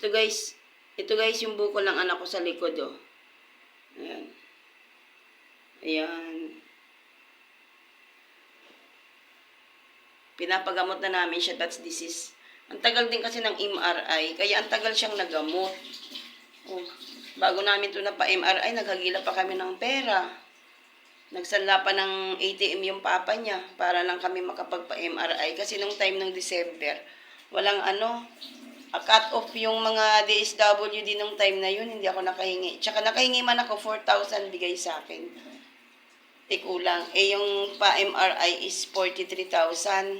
Ito guys, ito guys yung buko ng anak ko sa likod oh. Ayan. Ayan. Pinapagamot na namin siya. That's is. Ang tagal din kasi ng MRI. Kaya ang tagal siyang nagamot. Oh, bago namin ito na pa-MRI, naghagila pa kami ng pera. Nagsanla pa ng ATM yung papa niya para lang kami makapagpa-MRI. Kasi nung time ng December, walang ano, cut off yung mga DSWD nung time na yun, hindi ako nakahingi. Tsaka nakahingi man ako, 4,000 bigay sa akin. Eh kulang. Eh yung pa-MRI is 43,000.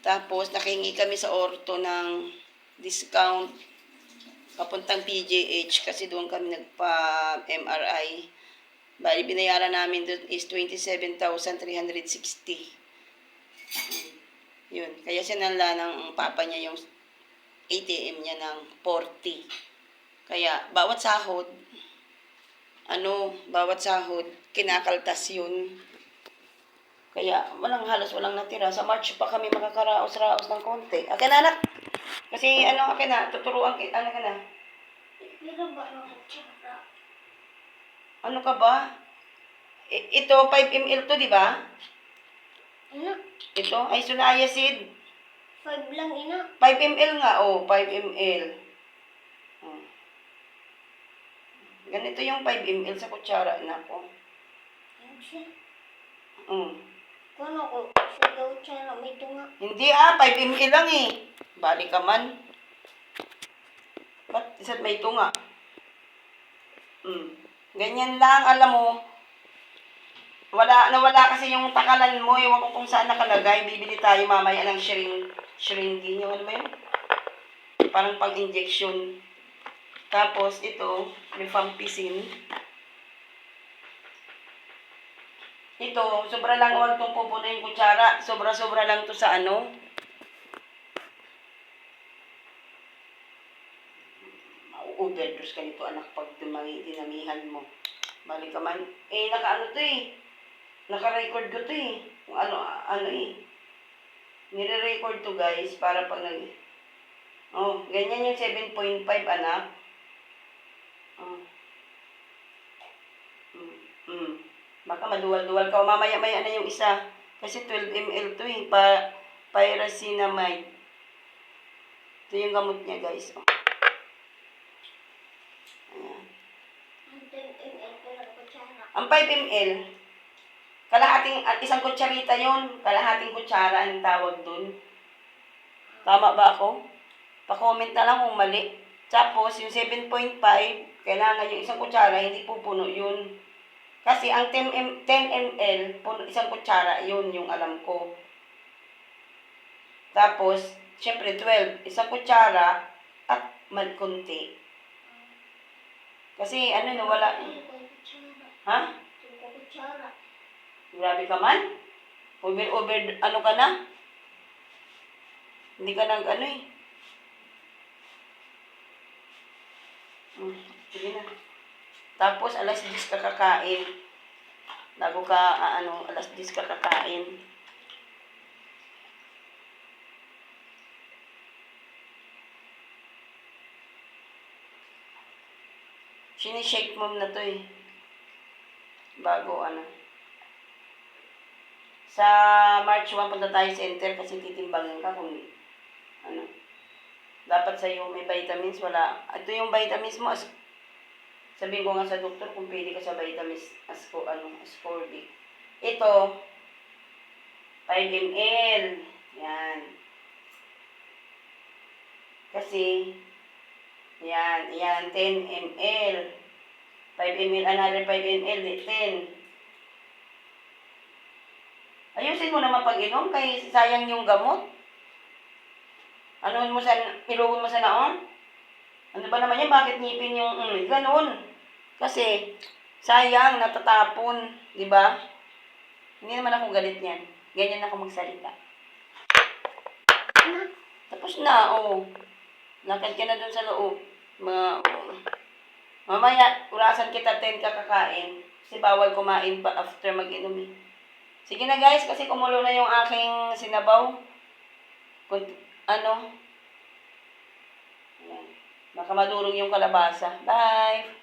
Tapos nakahingi kami sa orto ng discount papuntang PJH kasi doon kami nagpa-MRI. Bali, binayaran namin doon is 27,360. Yun. Kaya sinala ng papa niya yung ATM niya ng 40. Kaya, bawat sahod, ano, bawat sahod, kinakaltas yun. Kaya, walang halos, walang natira. Sa March pa kami makakaraos-raos ng konti. Akin na, anak. Kasi, ano, akin na, tuturuan, ano ka na. Ano ka ba? I- ito, 5 ml to, di ba? Ina, Ito, ay sunayacid. 5 lang ina. 5 ml nga, oh, 5 ml. Oh. Ganito yung 5 ml sa kutsara na ko. Ayun siya. Kung ano ko, sigaw siya na may tunga. Hindi ah, 5 ml lang eh. Balik ka man. Ba't isa't may tunga? Mm. Ganyan lang, alam mo. Wala, nawala kasi yung takalan mo. Ewan ko kung saan nakalagay. Bibili tayo mamaya ng shring, shrinking. Yung ano ba yun? Parang pang-injection. Tapos ito, rifampicin. Ito, sobra lang huwag itong pupuno yung kutsara. Sobra-sobra lang to sa ano. Overdose ka nito anak pag dumami, dinamihan mo. Balik ka man. Eh, naka-ano to eh. Naka-record ko to eh. Ano, ano eh. Nire-record to guys para pag nag... Oh, ganyan yung 7.5 anak. Oh. Mm, mm. Baka maduwal-duwal ka. Mamaya-maya na yung isa. Kasi 12 ml to eh. Pa, pyrazinamide. Ito yung gamot niya guys. Oh. Ayan. Ang 10 ml ko lang kutsara. Ang 5 ml, kalahating, at isang kutsarita yon kalahating kutsara ang tawag dun. Tama ba ako? Pa-comment na lang kung mali. Tapos, yung 7.5, kailangan yung isang kutsara, hindi pupuno yun. Kasi ang 10, m- 10 ml, puno, isang kutsara, yun yung alam ko. Tapos, syempre 12, isang kutsara at mal konti. Kasi ano no, wala. Ha? Ko kutsara. Grabe ka man. Over, over, ano ka na? Hindi ka nag, ano eh. Hmm, sige na. Tapos, alas 10 ka kakain. Bago ka, ah, ano, alas 10 ka kakain. Sinishake mo na to eh. Bago, ano. Sa March 1, punta tayo sa center kasi titimbangin ka kung ano. Dapat sa iyo may vitamins, wala. Ito yung vitamins mo. As, sabihin ko nga sa doktor kung pwede ka sa vitamins as ko ano, ascorbic. Ito 5 ml. Yan. Kasi yan, yan 10 ml. 5 ml, another 5 ml, 10. Ayusin mo naman pag-inom kay sayang yung gamot. Ano mo sa, piluhon mo sa naon? Ano ba naman yan? Bakit ngipin yung, mm, ganun. Kasi, sayang, natatapon. di ba? Hindi naman ako galit niyan. Ganyan ako magsalita. Tapos na, oo. Lakad ka na dun sa loob. Mga, oo. Mamaya, urasan kita 10 ka kakain. Kasi bawal kumain pa after mag-inom eh. Sige na guys, kasi kumulo na yung aking sinabaw. Kung, ano. Baka madurog yung kalabasa. Bye!